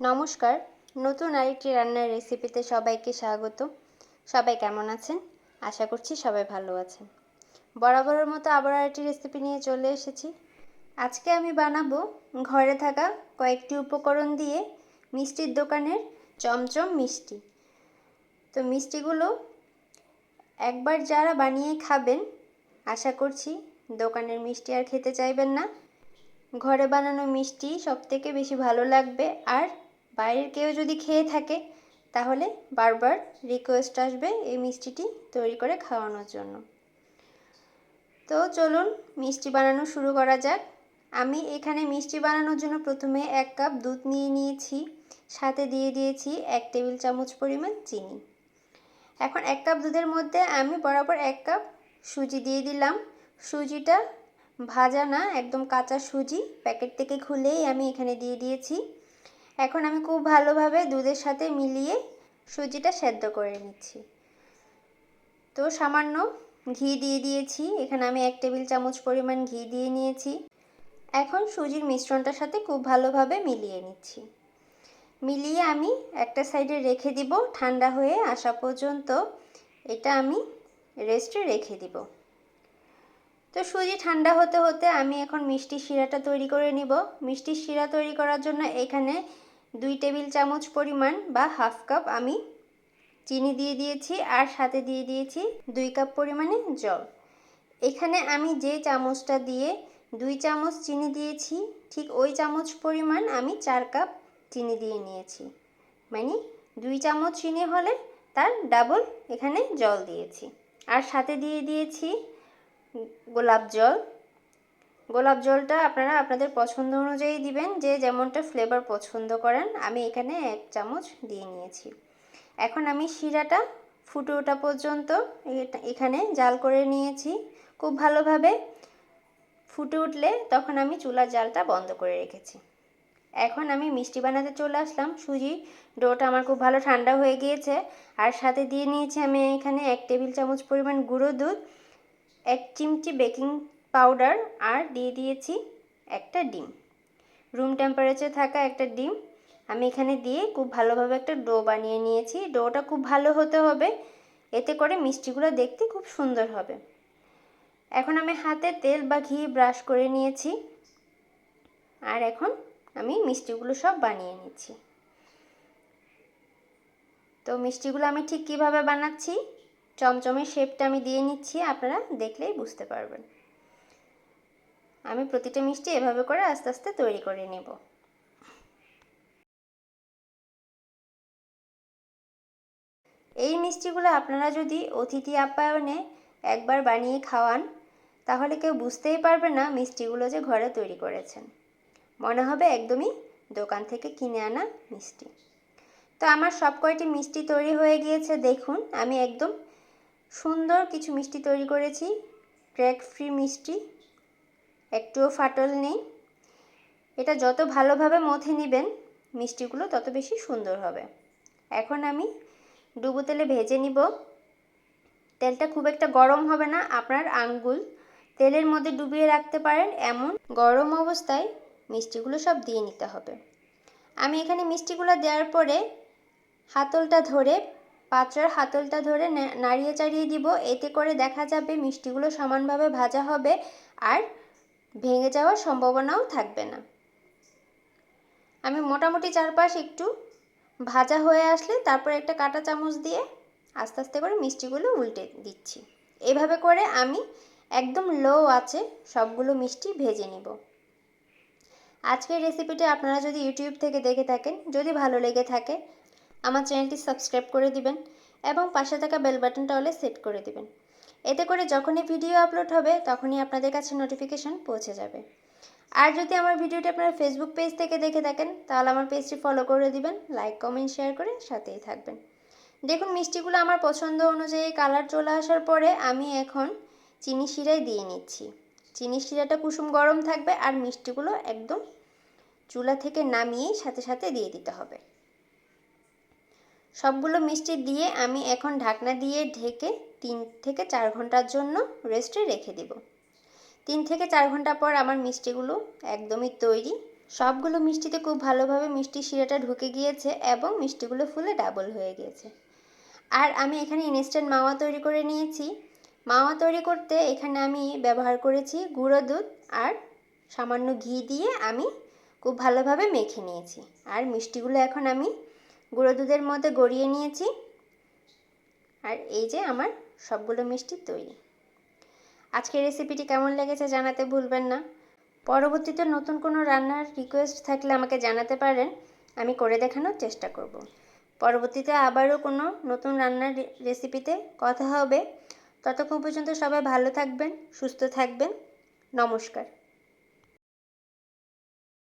নমস্কার, নতুন আরেকটি রান্নার রেসিপিতে সবাইকে স্বাগত। সবাই কেমন আছেন? আশা করছি সবাই ভালো আছেন। বরাবরের মতো আবার আরেকটি রেসিপি নিয়ে চলে এসেছি। আজকে আমি বানাবো ঘরে থাকা কয়েকটি উপকরণ দিয়ে মিষ্টির দোকানের চমচম মিষ্টি। তো মিষ্টিগুলো একবার যারা বানিয়ে খাবেন, আশা করছি দোকানের মিষ্টি আর খেতে চাইবেন না। ঘরে বানানো মিষ্টি সব থেকে বেশি ভালো লাগবে আর বাইরের কেউ যদি খেয়ে থাকে, তাহলে বারবার রিকোয়েস্ট আসবে এই মিষ্টিটি তৈরি করে খাওয়ানোর জন্য। তো চলুন মিষ্টি বানানো শুরু করা যাক। আমি এখানে মিষ্টি বানানোর জন্য প্রথমে এক কাপ দুধ নিয়ে নিয়েছি, সাথে দিয়ে দিয়েছি এক টেবিল চামচ পরিমাণ চিনি। এখন এক কাপ দুধের মধ্যে আমি বরাবর এক কাপ সুজি দিয়ে দিলাম। সুজিটা ভাজা না, একদম কাঁচা সুজি, প্যাকেট থেকে খুলেই আমি এখানে দিয়ে দিয়েছি। এখন আমি খুব ভালোভাবে দুধের সাথে মিলিয়ে সুজিটা সেদ্ধ করে নিচ্ছি। তো সামান্য ঘি দিয়ে দিয়েছি। এখানে আমি এক টেবিল চামচ পরিমাণ ঘি দিয়ে নিয়েছি। এখন সুজির মিশ্রণটার সাথে খুব ভালোভাবে মিলিয়ে নিচ্ছি। মিলিয়ে আমি একটা সাইডে রেখে দিব। ঠান্ডা হয়ে আসা পর্যন্ত এটা আমি রেস্টে রেখে দিব। তো সুজি ঠান্ডা হতে হতে আমি এখন মিষ্টি শিরাটা তৈরি করে নিব। মিষ্টি শিরা তৈরি করার জন্য এখানে দুই টেবিল চামচ পরিমাণ বা হাফ কাপ আমি চিনি দিয়ে দিয়েছি আর সাথে দিয়ে দিয়েছি দুই কাপ পরিমাণে জল। এখানে আমি যে চামচটা দিয়ে দুই চামচ চিনি দিয়েছি, ঠিক ওই চামচ পরিমাণ আমি চার কাপ চিনি দিয়ে নিয়েছি। মানে দুই চামচ চিনি হলে তার ডাবল এখানে জল দিয়েছি। আর সাথে দিয়ে দিয়েছি গোলাপ জল। গোলাপ জলটা আপনারা আপনাদের পছন্দ অনুযায়ী দিবেন, যে যেমনটা ফ্লেভার পছন্দ করেন, আমি এখানে এক চামচ দিয়ে নিয়েছি। এখন আমি শিরাটা ফুটে ওঠা পর্যন্ত এখানে জাল করে নিয়েছি। খুব ভালোভাবে ফুটে উঠলে তখন আমি চুলার জালটা বন্ধ করে রেখেছি। এখন আমি মিষ্টি বানাতে চলে আসলাম। সুজি ডোটা আমার খুব ভালো ঠান্ডা হয়ে গিয়েছে। আর সাথে দিয়ে নিয়েছি আমি এখানে এক টেবিল চামচ পরিমাণ গুঁড়ো দুধ, এক চিমটি বেকিং পাউডার আর দিয়ে দিয়েছি একটা ডিম। রুম টেম্পারেচার থাকা একটা ডিম। আমি এখানে দিয়ে খুব ভালোভাবে একটা ডো বানিয়ে নিয়েছি। ডোটা খুব ভালো হতে হবে। এতে করে মিষ্টিগুলো দেখতে খুব সুন্দর হবে। এখন আমি হাতে তেল বা ঘি ব্রাশ করে নিয়েছি। আর এখন আমি মিষ্টিগুলো সব বানিয়ে নিচ্ছি। তো মিষ্টিগুলো আমি ঠিক কীভাবে বানাচ্ছি? চমচমের শেপটা আমি দিয়ে নিচ্ছি। আপনারা দেখলেই বুঝতে পারবেন। আমি প্রতিটা মিষ্টি এভাবে করে আস্তে আস্তে তৈরি করে নেব। এই মিষ্টিগুলো আপনারা যদি অতিথি আপ্যায়নে একবার বানিয়ে খাওয়ান, তাহলে কেউ বুঝতেই পারবে না মিষ্টিগুলো যে ঘরে তৈরি করেছেন। মনে হবে একদমই দোকান থেকে কিনে আনা মিষ্টি। তো আমার সব কয়টি মিষ্টি তৈরি হয়ে গিয়েছে দেখুন, আমি একদম সুন্দর কিছু মিষ্টি তৈরি করেছি, ক্র্যাক ফ্রি মিষ্টি। একটুও ফাটল নেই। এটা যত ভালোভাবে মথে নেবেন, মিষ্টিগুলো তত বেশি সুন্দর হবে। এখন আমি ডুবো তেলে ভেজে নিব। তেলটা খুব একটা গরম হবে না, আপনার আঙ্গুল তেলের মধ্যে ডুবিয়ে রাখতে পারেন, এমন গরম অবস্থায় মিষ্টিগুলো সব দিয়ে নিতে হবে। আমি এখানে মিষ্টিগুলো দেওয়ার পরে হাতলটা ধরে, পাত্রের হাতলটা ধরে নাড়িয়ে চাড়িয়ে দিব। এতে করে দেখা যাবে মিষ্টিগুলো সমানভাবে ভাজা হবে আর ভেঙে যাওয়ার সম্ভাবনাও থাকবে না। আমি মোটামুটি চারপাশ একটু ভাজা হয়ে আসলে তারপর একটা কাটা চামচ দিয়ে আস্তে আস্তে করে মিষ্টিগুলো উল্টে দিচ্ছি। এভাবে করে আমি একদম লো আছে সবগুলো মিষ্টি ভেজে নিব। আজকের রেসিপিটি আপনারা যদি ইউটিউব থেকে দেখে থাকেন, যদি ভালো লেগে থাকে, আমার চ্যানেলটি সাবস্ক্রাইব করে দিবেন এবং পাশে থাকা বেল বাটনটা হলে সেট করে দিবেন। এতে করে যখনই ভিডিও আপলোড হবে, তখনই আপনাদের কাছে নোটিফিকেশন পৌঁছে যাবে। আর যদি আমার ভিডিওটি আপনারা ফেসবুক পেজ থেকে দেখে থাকেন, তাহলে আমার পেজটি ফলো করে দিবেন লাইক কমেন্ট শেয়ার করে সাথেই থাকবেন। দেখুন, মিষ্টিগুলো আমার পছন্দ অনুযায়ী কালার চলে আসার পরে আমি এখন চিনি শিরাই দিয়ে নিচ্ছি। চিনি শিরাটা কুসুম গরম থাকবে আর মিষ্টিগুলো একদম চুলা থেকে নামিয়েই সাথে সাথে দিয়ে দিতে হবে। সবগুলো মিষ্টি দিয়ে আমি এখন ঢাকনা দিয়ে ঢেকে তিন থেকে চার ঘণ্টার জন্য রেস্টে রেখে দেব। তিন থেকে চার ঘণ্টা পর আমার মিষ্টিগুলো একদমই তৈরি। সবগুলো মিষ্টিতে খুব ভালোভাবে মিষ্টি শিরাটা ঢুকে গিয়েছে এবং মিষ্টিগুলো ফুলে ডাবল হয়ে গিয়েছে। আর আমি এখানে ইনস্ট্যান্ট মাওয়া তৈরি করে নিয়েছি। মাওয়া তৈরি করতে এখানে আমি ব্যবহার করেছি গুঁড়ো দুধ আর সামান্য ঘি দিয়ে আমি খুব ভালোভাবে মেখে নিয়েছি। আর মিষ্টিগুলো এখন আমি গুঁড়ো দুধের মধ্যে গড়িয়ে নিয়েছি। আর এই যে আমার সবগুলো মিষ্টি তৈরি। আজকের রেসিপিটি কেমন লেগেছে জানাতে ভুলবেন না। পরবর্তীতে নতুন কোনো রান্নার রিকোয়েস্ট থাকলে আমাকে জানাতে পারেন। আমি করে দেখানোর চেষ্টা করব। পরবর্তীতে আবারও কোনো নতুন রান্নার রেসিপিতে কথা হবে। ততক্ষণ পর্যন্ত সবাই ভালো থাকবেন, সুস্থ থাকবেন। নমস্কার।